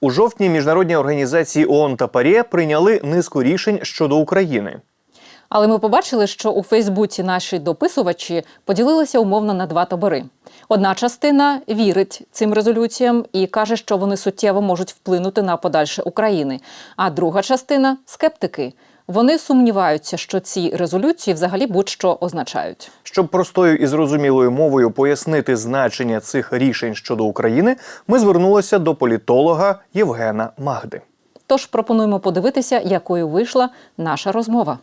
У жовтні міжнародні організації ООН та ПАРЄ прийняли низку рішень щодо України. Але ми побачили, що у Фейсбуці наші дописувачі поділилися умовно на два табори. Одна частина вірить цим резолюціям і каже, що вони суттєво можуть вплинути на подальше України. А друга частина скептики. Вони сумніваються, що ці резолюції взагалі будь-що означають. Щоб простою і зрозумілою мовою пояснити значення цих рішень щодо України, ми звернулися до політолога Євгена Магди. Тож пропонуємо подивитися, якою вийшла наша розмова.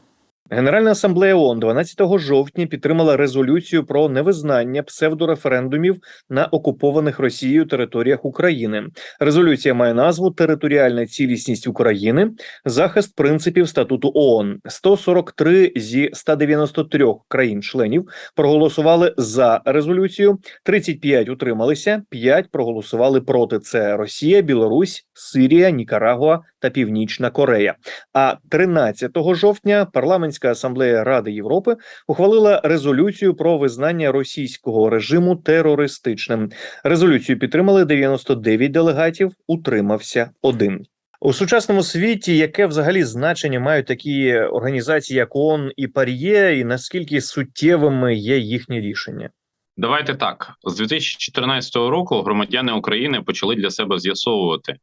Генеральна асамблея ООН 12 жовтня підтримала резолюцію про невизнання псевдореферендумів на окупованих Росією територіях України. Резолюція має назву Територіальна цілісність України, захист принципів статуту ООН. 143 зі 193 країн-членів проголосували за резолюцію. 35 утрималися, 5 проголосували проти. Це Росія, Білорусь, Сирія, Нікарагуа та Північна Корея. А 13 жовтня парламентська асамблея Ради Європи ухвалила резолюцію про визнання російського режиму терористичним. Резолюцію підтримали 99 делегатів, утримався один. У сучасному світі яке взагалі значення мають такі організації, як ООН і ПАРЄ, і наскільки суттєвими є їхні рішення? Давайте так з 2014 року громадяни України почали для себе з'ясовувати.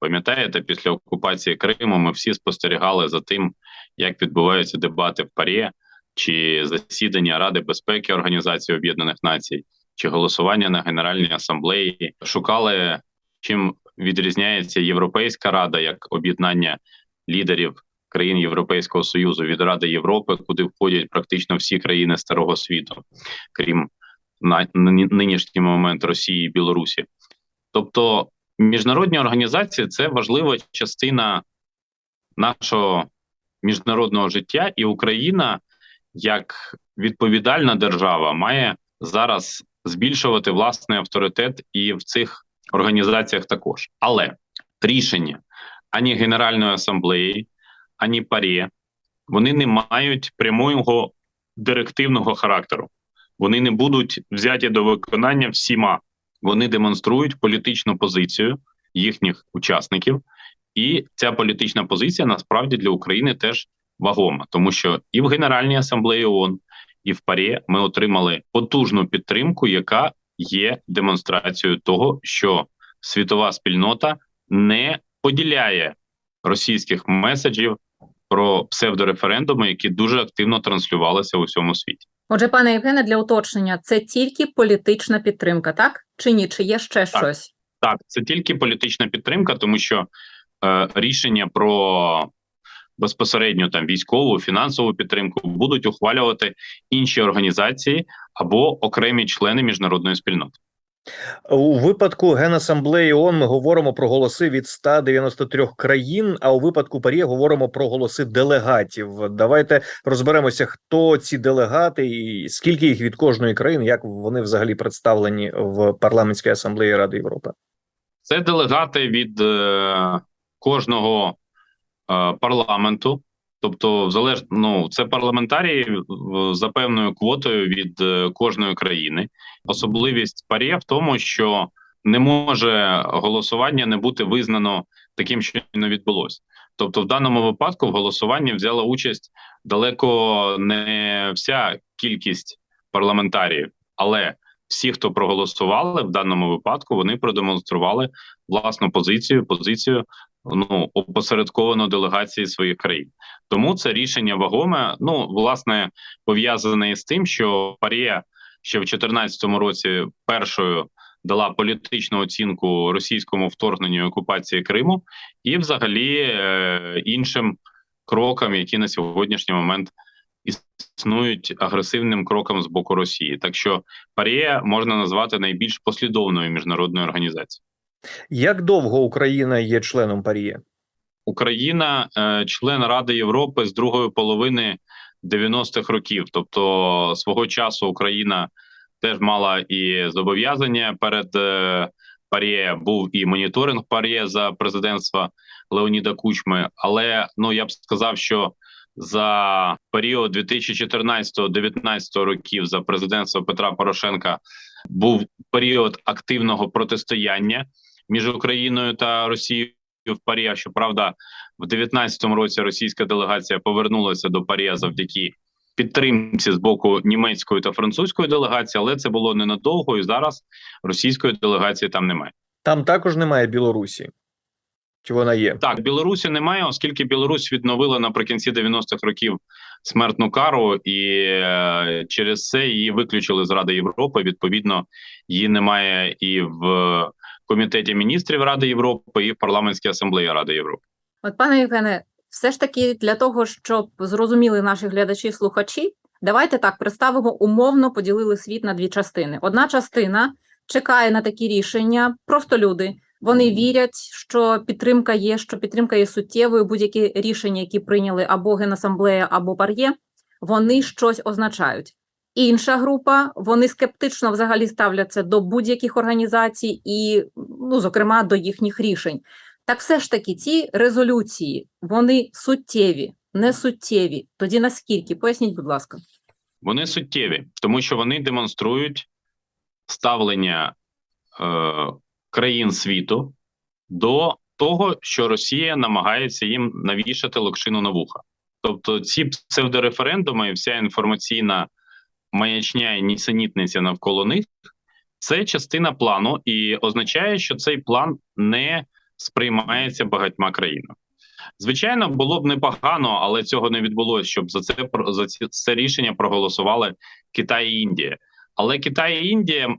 Пам'ятаєте, після окупації Криму ми всі спостерігали за тим, як відбуваються дебати в ПАРЄ, чи засідання Ради безпеки Організації Об'єднаних Націй, чи голосування на Генеральній асамблеї. Шукали, чим відрізняється Європейська Рада як об'єднання лідерів країн Європейського Союзу від Ради Європи, куди входять практично всі країни Старого світу, крім на нинішній момент Росії і Білорусі. Тобто міжнародні організації це важлива частина нашого міжнародного життя, і Україна, як відповідальна держава, має зараз збільшувати власний авторитет і в цих організаціях також. Але рішення ані Генеральної асамблеї, ані ПАРЄ, вони не мають прямого директивного характеру. Вони не будуть взяті до виконання всіма. Вони демонструють політичну позицію їхніх учасників, і ця політична позиція насправді для України теж вагома, тому що і в Генеральній асамблеї ООН, і в ПАРЄ ми отримали потужну підтримку, яка є демонстрацією того, що світова спільнота не поділяє російських меседжів про псевдореферендуми, які дуже активно транслювалися у всьому світі. Отже, пане Євгене, для уточнення, це тільки політична підтримка, так? Чи ні? Чи є ще Так. щось? Так, це тільки політична підтримка, тому що рішення про безпосередньо там військову фінансову підтримку будуть ухвалювати інші організації або окремі члени міжнародної спільноти. У випадку Генасамблеї ООН ми говоримо про голоси від 193 країн. А у випадку ПАРЄ говоримо про голоси делегатів. Давайте розберемося, хто ці делегати і скільки їх від кожної країни, як вони взагалі представлені в парламентській асамблеї Ради Європи. Це делегати від е, кожного е, парламенту, тобто, в залеж... ну, це парламентарії за певною квотою від е, кожної країни. Особливість ПАРЄ в тому, що не може голосування не бути визнано таким, що не відбулося. Тобто, в даному випадку в голосуванні взяла участь далеко не вся кількість парламентаріїв, але всі, хто проголосували в даному випадку, вони продемонстрували власну позицію, позицію ну опосередковано делегації своїх країн. Тому це рішення вагоме. Ну власне пов'язане із тим, що Парія ще в 2014 році першою дала політичну оцінку російському вторгненню окупації Криму, і взагалі е, іншим крокам, які на сьогоднішній момент існують агресивним кроком з боку Росії. Так що Парія можна назвати найбільш послідовною міжнародною організацією. Як довго Україна є членом ПАРЄ? Україна е, член Ради Європи з другої половини 90-х років. Тобто, свого часу Україна теж мала і зобов'язання перед е, ПАРЄ, був і моніторинг ПАРЄ за президентства Леоніда Кучми. Але ну я б сказав, що за період 2014-2019 років за президентства Петра Порошенка був період активного протистояння між Україною та Росією в Парі. Щоправда, в 19-му році російська делегація повернулася до Парі завдяки підтримці з боку німецької та французької делегації, але це було ненадовго, і зараз російської делегації там немає. Там також немає Білорусі. Чи вона є? Так, Білорусі немає, оскільки Білорусь відновила наприкінці 90-х років смертну кару, і е, через це її виключили з Ради Європи. Відповідно, її немає і в комітеті міністрів Ради Європи, і в парламентській асамблеї Ради Європи. От, пане Євгене, все ж таки для того, щоб зрозуміли наші глядачі, слухачі, давайте так представимо умовно поділили світ на дві частини. Одна частина чекає на такі рішення, просто люди. Вони вірять, що підтримка є, що підтримка є суттєвою. Будь-які рішення, які прийняли або Генасамблея, або Пар'є, вони щось означають. Інша група вони скептично взагалі ставляться до будь-яких організацій і, ну, зокрема, до їхніх рішень. Так все ж таки, ці резолюції вони суттєві, не суттєві. Тоді наскільки? Поясніть, будь ласка. Вони суттєві, тому що вони демонструють ставлення е, країн світу до того, що Росія намагається їм навішати локшину на вуха. Тобто, ці псевдореферендуми, і вся інформаційна маячня і нісенітниця навколо них це частина плану, і означає, що цей план не сприймається багатьма країнами. Звичайно, було б непогано, але цього не відбулося, щоб за це за це рішення проголосували Китай і Індія. Але Китай і Індія е,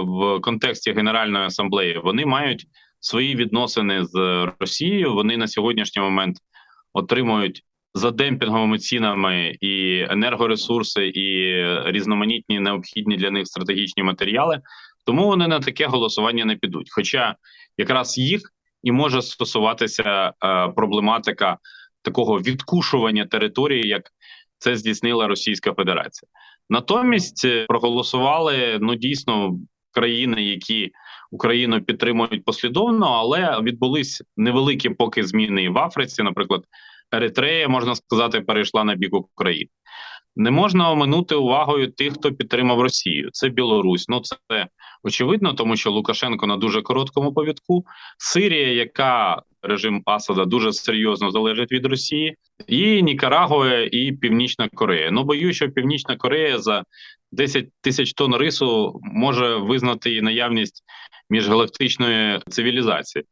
в контексті Генеральної асамблеї вони мають свої відносини з Росією. Вони на сьогоднішній момент отримують за демпінговими цінами і енергоресурси, і різноманітні необхідні для них стратегічні матеріали. Тому вони на таке голосування не підуть. Хоча якраз їх і може стосуватися е, проблематика такого відкушування території, як це здійснила Російська Федерація. Натомість е, проголосували ну дійсно країни, які Україну підтримують послідовно, але відбулись невеликі поки зміни в Африці. Наприклад, Еритрея можна сказати, перейшла на бік України. Не можна оминути увагою тих, хто підтримав Росію. Це Білорусь. Ну це очевидно, тому що Лукашенко на дуже короткому повідку. Сирія, яка режим Асада дуже серйозно залежить від Росії, і Нікарагуа, і Північна Корея. Ну боюсь, що Північна Корея за 10 тисяч тонн рису може визнати і наявність міжгалактичної цивілізації.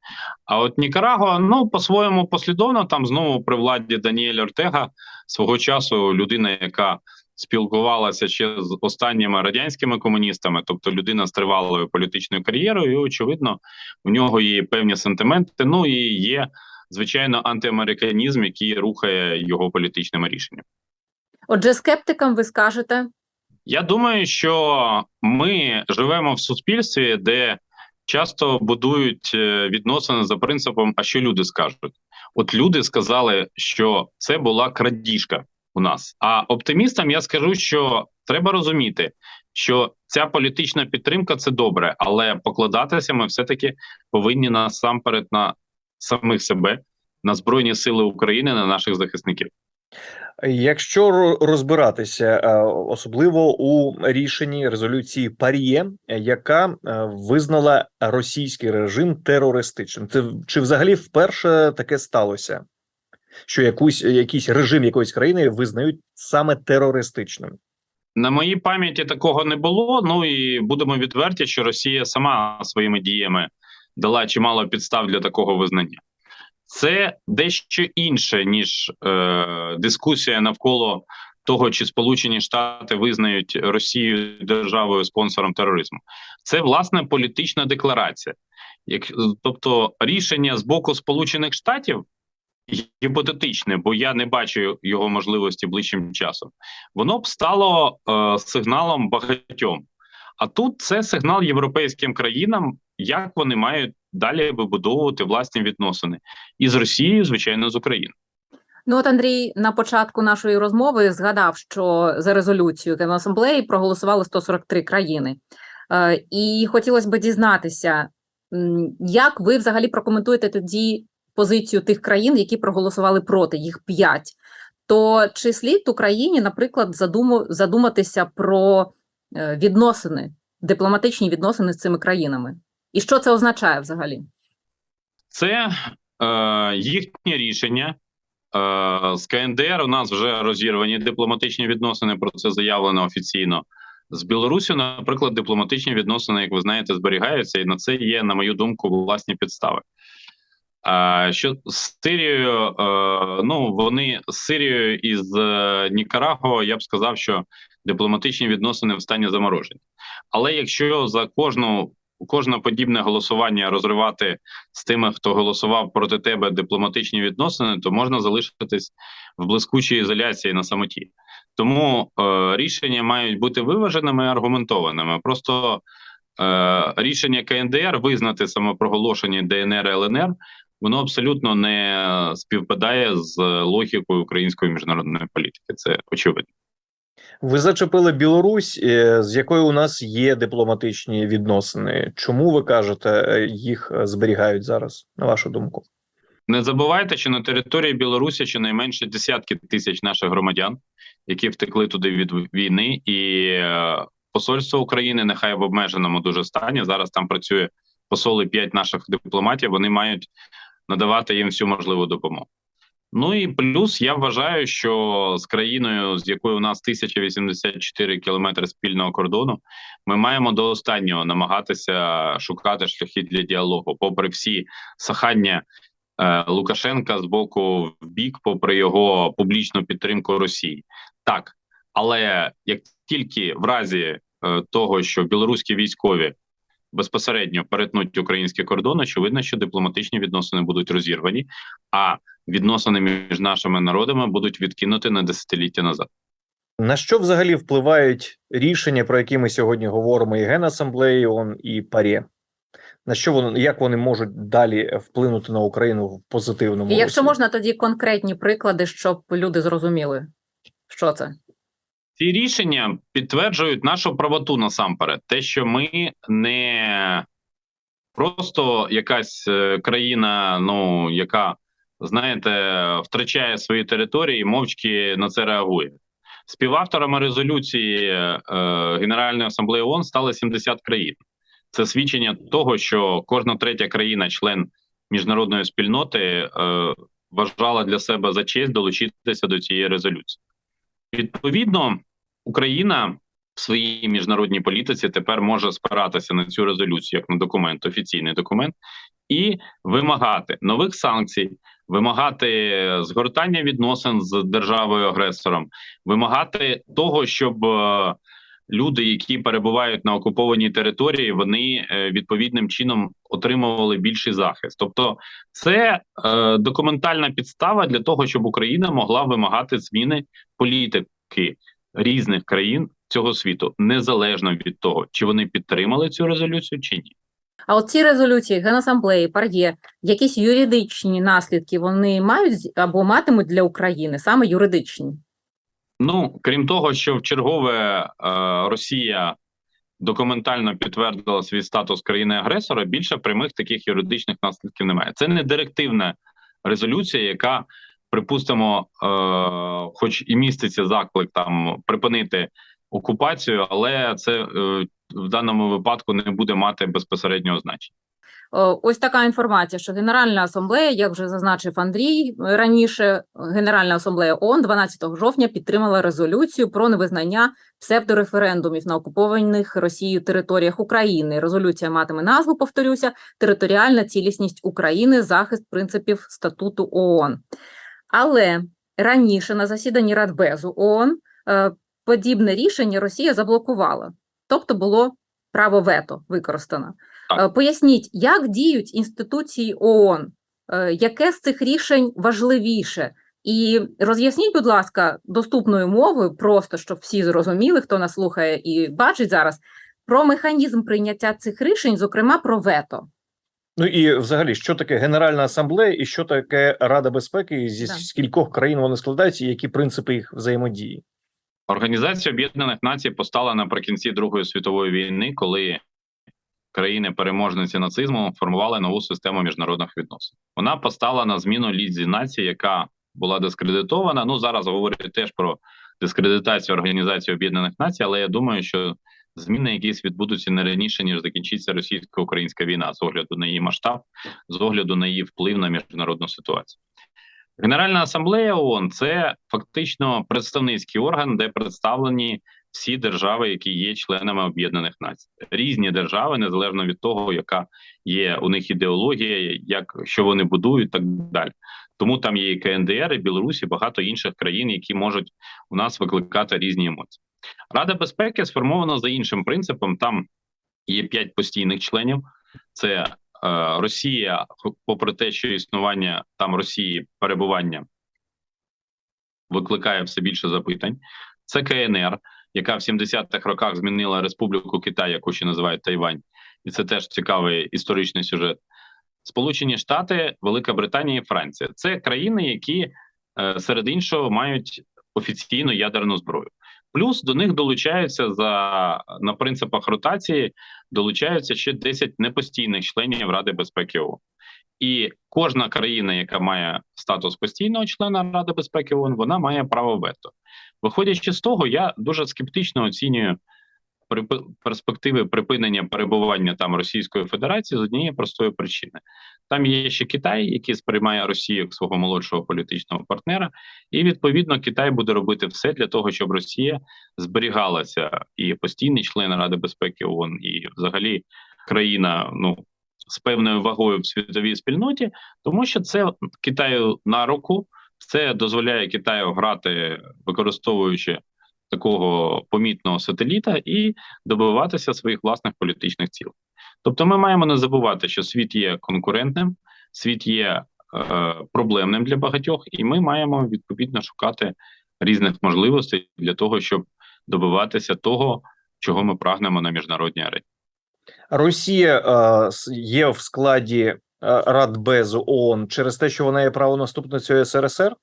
А от Нікарагуа, ну по-своєму послідовно там знову при владі Даніель Ортега свого часу людина, яка спілкувалася ще з останніми радянськими комуністами, тобто людина з тривалою політичною кар'єрою, і очевидно, у нього є певні сентименти. Ну і є звичайно антиамериканізм, який рухає його політичними рішеннями. Отже, скептикам ви скажете, Я думаю, що ми живемо в суспільстві, де часто будують е, відносини за принципом, а що люди скажуть. От люди сказали, що це була крадіжка у нас. А оптимістам я скажу, що треба розуміти, що ця політична підтримка це добре, але покладатися ми все-таки повинні насамперед на самих себе, на Збройні Сили України, на наших захисників. Якщо розбиратися, е, особливо у рішенні резолюції Пар'є, яка е, визнала російський режим терористичним, це чи взагалі вперше таке сталося? Що якусь якийсь режим якоїсь країни визнають саме терористичним? На моїй пам'яті такого не було. Ну і будемо відверті, що Росія сама своїми діями дала чимало підстав для такого визнання. Це дещо інше, ніж е, дискусія навколо того, чи Сполучені Штати визнають Росію державою спонсором тероризму. Це власне політична декларація. Як, тобто рішення з боку Сполучених Штатів гіпотетичне, бо я не бачу його можливості ближчим часом воно б стало е, сигналом багатьом. А тут це сигнал європейським країнам, як вони мають далі вибудовувати власні відносини і з Росією, звичайно, з Україною. Ну, от Андрій на початку нашої розмови згадав, що за резолюцію Генасамблеї проголосували 143 країни. Е, і хотілося б дізнатися, як ви взагалі прокоментуєте тоді позицію тих країн, які проголосували проти, їх п'ять. То чи слід Україні, наприклад, задуму, задуматися про е, відносини, дипломатичні відносини з цими країнами? І що це означає взагалі? Це е, їхнє рішення е, з КНДР у нас вже розірвані дипломатичні відносини. Про це заявлено офіційно. З Білорусі, наприклад, дипломатичні відносини, як ви знаєте, зберігаються, і на це є, на мою думку, власні підстави. А що з Сирією, е, ну вони з Сирією і з е, Нікарагуа, я б сказав, що дипломатичні відносини в стані замороження. Але якщо за кожну кожне подібне голосування розривати з тими, хто голосував проти тебе дипломатичні відносини, то можна залишитись в блискучій ізоляції на самоті. Тому е, рішення мають бути виваженими і аргументованими. Просто е, рішення КНДР визнати самопроголошені ДНР і ЛНР. Воно абсолютно не співпадає з логікою української міжнародної політики. Це очевидно. Ви зачепили Білорусь, е, з якою у нас є дипломатичні відносини. Чому ви кажете, е, їх е, зберігають зараз, на вашу думку? Не забувайте, що на території Білорусі щонайменше десятки тисяч наших громадян, які втекли туди від війни, і посольство України нехай в обмеженому дуже стані. Зараз там працює посол і п'ять наших дипломатів. Вони мають надавати їм всю можливу допомогу. Ну і плюс я вважаю, що з країною, з якою у нас 1084 кілометри спільного кордону, ми маємо до останнього намагатися шукати шляхи для діалогу, попри всі сахання е, Лукашенка з боку в бік, попри його публічну підтримку Росії. Так, але як тільки в разі е, того, що білоруські військові безпосередньо перетнуть українські кордони, очевидно, що дипломатичні відносини будуть розірвані, а відносини між нашими народами будуть відкинуті на десятиліття назад. На що взагалі впливають рішення, про які ми сьогодні говоримо, і Генасамблеї ООН, і ПАРЄ? На що вони як вони можуть далі вплинути на Україну в позитивному? І якщо можна, тоді конкретні приклади, щоб люди зрозуміли, що це. Ці рішення підтверджують нашу правоту насамперед, те, що ми не просто якась е, країна, ну яка знаєте, втрачає свої території, і мовчки на це реагує. Співавторами резолюції е, Генеральної асамблеї ООН стали 70 країн. Це свідчення того, що кожна третя країна, член міжнародної спільноти, е, вважала для себе за честь долучитися до цієї резолюції. Відповідно, Україна в своїй міжнародній політиці тепер може спиратися на цю резолюцію як на документ, офіційний документ, і вимагати нових санкцій, вимагати згортання відносин з державою агресором, вимагати того, щоб е, люди, які перебувають на окупованій території, вони е, відповідним чином отримували більший захист. Тобто, це е, документальна підстава для того, щоб Україна могла вимагати зміни політики різних країн цього світу, незалежно від того, чи вони підтримали цю резолюцію чи ні. А от ці резолюції Генасамблеї, ПАРЄ, якісь юридичні наслідки вони мають або матимуть для України, саме юридичні. Ну крім того, що в чергове е, Росія документально підтвердила свій статус країни-агресора, більше прямих таких юридичних наслідків немає. Це не директивна резолюція, яка припустимо, е, хоч і міститься заклик там припинити окупацію, але це е, в даному випадку не буде мати безпосереднього значення. О, Ось така інформація, що Генеральна асамблея, як вже зазначив Андрій е, раніше, Генеральна асамблея ООН 12 жовтня підтримала резолюцію про невизнання псевдореферендумів на окупованих Росією територіях України. Резолюція матиме назву, повторюся, територіальна цілісність України, захист принципів статуту ООН. Але раніше на засіданні Радбезу ООН е, подібне рішення Росія заблокувала, тобто було право вето використано. Так. Е, Поясніть, як діють інституції ООН, Е, яке з цих рішень важливіше? І роз'ясніть, будь ласка, доступною мовою, просто щоб всі зрозуміли, хто нас слухає і бачить зараз, про механізм прийняття цих рішень, зокрема про вето. Ну і взагалі, що таке Генеральна асамблея, і що таке Рада безпеки, і зі Да. скількох країн вони складаються, і які принципи їх взаємодії? Організація Об'єднаних Націй постала наприкінці Другої світової війни, коли країни-переможниці нацизму формували нову систему міжнародних відносин. Вона постала на зміну лідзі націй, яка була дискредитована. Ну зараз говорять теж про дискредитацію Організації Об'єднаних Націй, але я думаю, що зміни якісь відбудуться не раніше, ніж закінчиться російсько-українська війна з огляду на її масштаб, з огляду на її вплив на міжнародну ситуацію. Генеральна асамблея ООН – це фактично представницький орган, де представлені всі держави, які є членами Об'єднаних Націй, різні держави, незалежно від того, яка є у них ідеологія, як що вони будують, так далі. Тому там є і КНДР, і Білорусь, і багато інших країн, які можуть у нас викликати різні емоції. Рада безпеки сформована за іншим принципом. Там є п'ять постійних членів. Це е, Росія, попри те, що існування там Росії перебування викликає все більше запитань. Це КНР, яка в 70-х роках змінила Республіку Китай, яку ще називають Тайвань, і це теж цікавий історичний сюжет. Сполучені Штати, Велика Британія і Франція це країни, які е, серед іншого мають офіційну ядерну зброю. Плюс до них долучаються за на принципах ротації, долучаються ще 10 непостійних членів Ради безпеки ООН. І кожна країна, яка має статус постійного члена Ради безпеки ООН, вона має право вето. Виходячи з того, я дуже скептично оцінюю перспективи припинення перебування там Російської Федерації з однієї простої причини. Там є ще Китай, який сприймає Росію як свого молодшого політичного партнера, і відповідно Китай буде робити все для того, щоб Росія зберігалася і постійний член Ради безпеки ООН, і взагалі країна ну з певною вагою в світовій спільноті, тому що це Китаю на руку. Це дозволяє Китаю грати, використовуючи такого помітного сателіта, і добиватися своїх власних політичних цілей. Тобто, ми маємо не забувати, що світ є конкурентним, світ є е, проблемним для багатьох, і ми маємо відповідно шукати різних можливостей для того, щоб добиватися того, чого ми прагнемо на міжнародній арені. Росія е, є в складі Радбезу ООН через те, що вона є правонаступницею СРСР.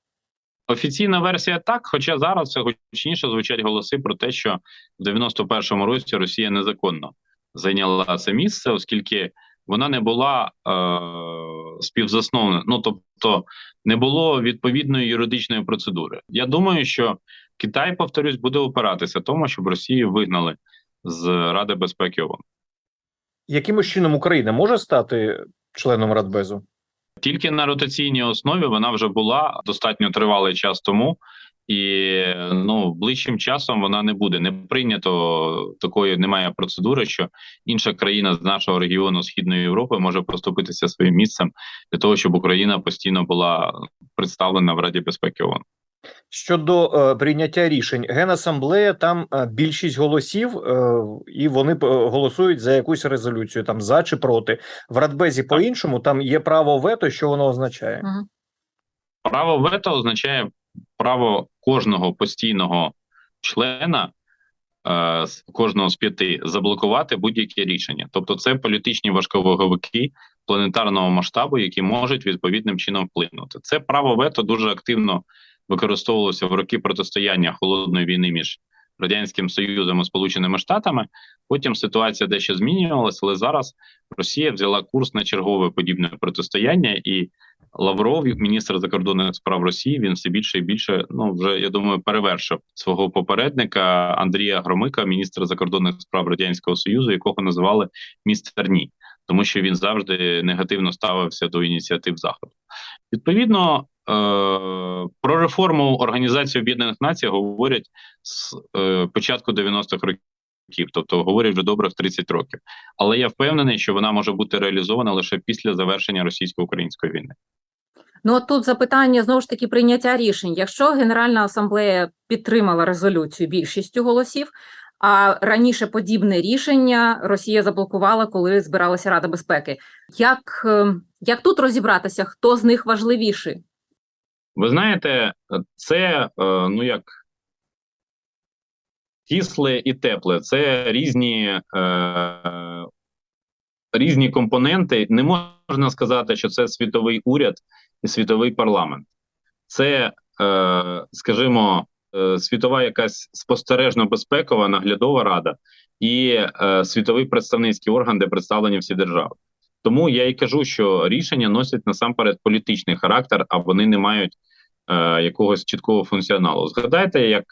Офіційна версія так, хоча зараз все гучніше звучать голоси про те, що в 91-му році Росія незаконно зайняла це місце, оскільки вона не була е, співзасновною, ну тобто не було відповідної юридичної процедури. Я думаю, що Китай, повторюсь, буде опиратися тому, щоб Росію вигнали з Ради безпеки ООН. Яким чином Україна може стати членом Радбезу? Тільки на ротаційній основі вона вже була достатньо тривалий час тому, і ну ближчим часом вона не буде. Не прийнято такої, немає процедури, що інша країна з нашого регіону Східної Європи може поступитися своїм місцем для того, щоб Україна постійно була представлена в Раді безпеки ООН. Щодо е, прийняття рішень, генасамблея там е, більшість голосів, е, і вони е, голосують за якусь резолюцію, там за чи проти. В Радбезі по іншому там є право вето. Що воно означає? Право вето означає право кожного постійного члена, е, кожного з п'яти, заблокувати будь-які рішення. Тобто, це політичні важковаговики планетарного масштабу, які можуть відповідним чином вплинути. Це право вето дуже активно використовувалося в роки протистояння холодної війни між радянським союзом і Сполученими Штатами. Потім ситуація дещо змінювалася, але зараз Росія взяла курс на чергове подібне протистояння, і Лавров, міністр закордонних справ Росії, він все більше і більше. Ну вже я думаю, перевершив свого попередника Андрія Громика, міністра закордонних справ радянського союзу, якого називали містер Ні, тому що він завжди негативно ставився до ініціатив заходу. Відповідно, е, про реформу Організації Об'єднаних Націй говорять з е, початку 90-х років, тобто говорять вже добрих 30 років. Але я впевнений, що вона може бути реалізована лише після завершення російсько-української війни. Ну от тут запитання знову ж таки прийняття рішень. Якщо Генеральна асамблея підтримала резолюцію більшістю голосів, а раніше подібне рішення Росія заблокувала, коли збиралася Рада безпеки. Як, е, як тут розібратися, хто з них важливіший? Ви знаєте, це е, ну як кисле і тепле, це різні, е, різні компоненти. Не можна сказати, що це світовий уряд і світовий парламент. Це, е, скажімо, світова якась спостережно безпекова наглядова рада і е, світовий представницький орган, де представлені всі держави. Тому я і кажу, що рішення носять насамперед політичний характер, а вони не мають е, якогось чіткого функціоналу. Згадайте, як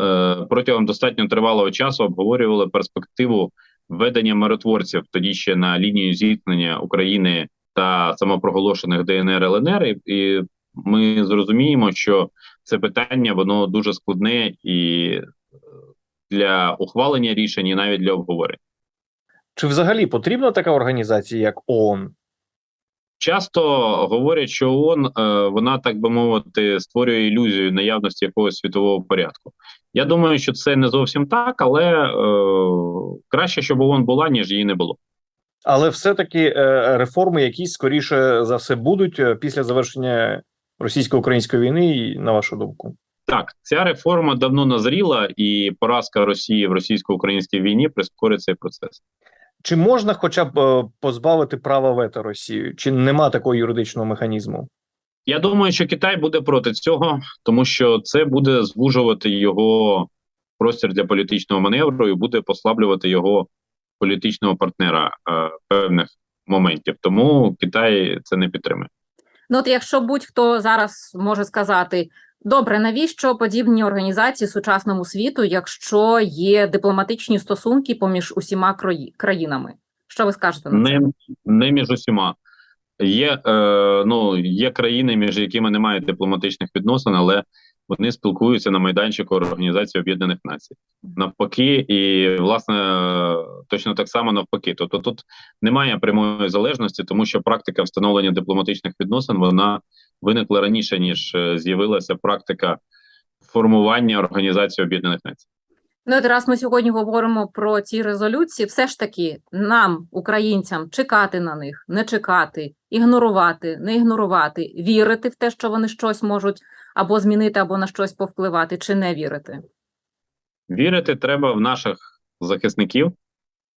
е, протягом достатньо тривалого часу обговорювали перспективу введення миротворців тоді ще на лінію зіткнення України та самопроголошених ДНР ЛНР. І, і ми зрозуміємо, що це питання воно дуже складне і е, для ухвалення рішень, і навіть для обговорення. Чи взагалі потрібна така організація, як ООН? Часто говорять, що ООН, е, вона так би мовити, створює ілюзію наявності якогось світового порядку. Я думаю, що це не зовсім так, але е, краще, щоб ООН була, ніж її не було. Але все-таки е, реформи якісь скоріше за все будуть після завершення російсько-української війни, на вашу думку. Так, ця реформа давно назріла, і поразка Росії в російсько-українській війні прискорить цей процес. Чи можна хоча б е, позбавити права вето Росію? Чи нема такого юридичного механізму? Я думаю, що Китай буде проти цього, тому що це буде звужувати його простір для політичного маневру і буде послаблювати його політичного партнера е, певних моментів. Тому Китай це не підтримує. Ну, от якщо будь-хто зараз може сказати, добре, навіщо подібні організації сучасному світу, якщо є дипломатичні стосунки поміж усіма краї... країнами? Що ви скажете на це? Не, не між усіма. Є, е, ну, є країни, між якими немає дипломатичних відносин, але вони спілкуються на майданчику Організації Об'єднаних Націй. Навпаки, і власне точно так само навпаки. Тобто тут немає прямої залежності, тому що практика встановлення дипломатичних відносин вона виникла раніше, ніж е, з'явилася практика формування Організації Об'єднаних Націй. Ну, от раз ми сьогодні говоримо про ці резолюції, все ж таки нам, українцям, чекати на них, не чекати, ігнорувати, не ігнорувати, вірити в те, що вони щось можуть або змінити, або на щось повпливати, чи не вірити. Вірити треба в наших захисників,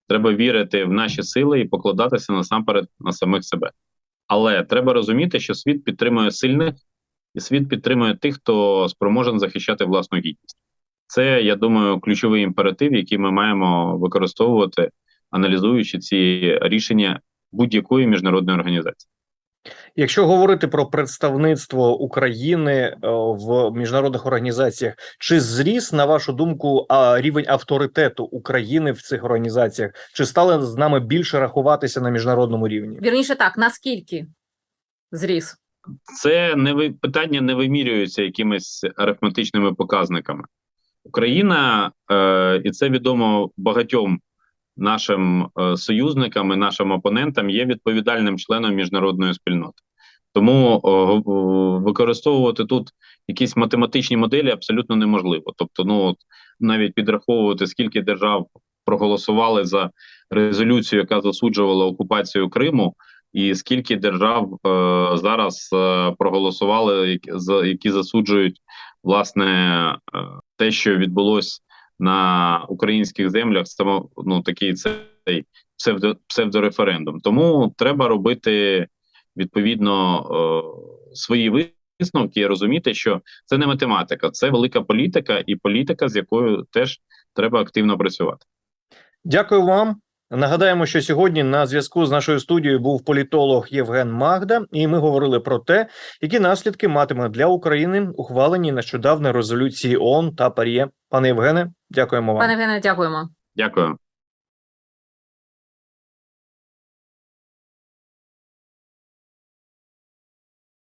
треба вірити в наші сили і покладатися насамперед на самих себе. Але треба розуміти, що світ підтримує сильних, і світ підтримує тих, хто спроможен захищати власну гідність. Це, я думаю, ключовий імператив, який ми маємо використовувати, аналізуючи ці рішення будь-якої міжнародної організації. Якщо говорити про представництво України е, в міжнародних організаціях, чи зріс, на вашу думку, рівень авторитету України в цих організаціях? Чи стали з нами більше рахуватися на міжнародному рівні? Вірніше так, наскільки зріс? це не ви питання не вимірюється якимись арифметичними показниками. Україна, е, і це відомо багатьом нашим е, союзникам і нашим опонентам, є відповідальним членом міжнародної спільноти. Тому о, використовувати тут якісь математичні моделі абсолютно неможливо. Тобто, ну от навіть підраховувати, скільки держав проголосували за резолюцію, яка засуджувала окупацію Криму, і скільки держав е, зараз е, проголосували, які засуджують власне е, те, що відбулось на українських землях, само ну такий цей псевдо, псевдореферендум. Тому треба робити відповідно е, свої висновки і розуміти, що це не математика, це велика політика, і політика, з якою теж треба активно працювати. Дякую вам. Нагадаємо, що сьогодні на зв'язку з нашою студією був політолог Євген Магда, і ми говорили про те, які наслідки матиме для України ухвалені нещодавно резолюції ООН та ПАРЄ. Пане Євгене, дякуємо вам. Пане Євгене, дякуємо. Дякую.